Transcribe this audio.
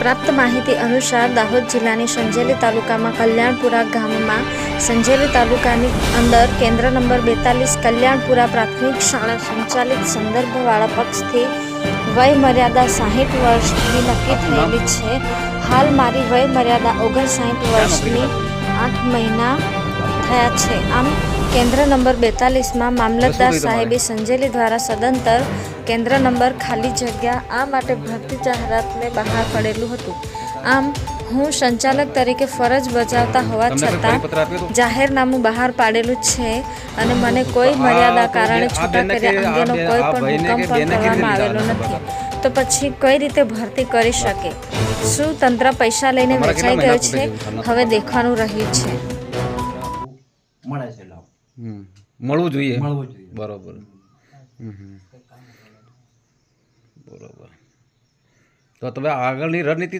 પ્રાપ્ત માહિતી અનુસાર દાહોદ જિલ્લાની સંજેલી તાલુકામાં કલ્યાણપુરા ગામમાં સંજેલી તાલુકાની અંદર કેન્દ્ર નંબર બેતાલીસ કલ્યાણપુરા પ્રાથમિક શાળા સંચાલિત સંદર્ભવાળા પક્ષથી વય મર્યાદા સાહીઠ વર્ષની નક્કી થયેલી છે. હાલ મારી વય મર્યાદા ઓગણસાઠ વર્ષની આઠ મહિના થયા છે. આમ કેન્દ્ર નંબર બેતાલીસમાં મામલતદાર સાહેબે સંજેલી દ્વારા સદંતર કેન્દ્ર નંબર ખાલી જગ્યા આ માટે ભરતી જાહેરાતને બહાર પડેલું હતું. આમ હું સંચાલક તરીકે ફરજ બજાવતા હોવા છતાં જાહેરનામું બહાર પાડેલું છે અને મને કોઈ મર્યાદા કારણે છૂટા કર્યા અંગેનો કોઈ પણ હુકમ પણ કરવામાં આવેલો નથી. તો પછી કઈ રીતે ભરતી કરી શકે? શું તંત્ર પૈસા લઈને વેચાઈ ગયો ગયું છે? હવે દેખવાનું રહ્યું છે. મળે છે લાભ. મળવું જોઈએ? મળવું જોઈએ. બરોબર. બરોબર. તો તમે આગળની રણનીતિ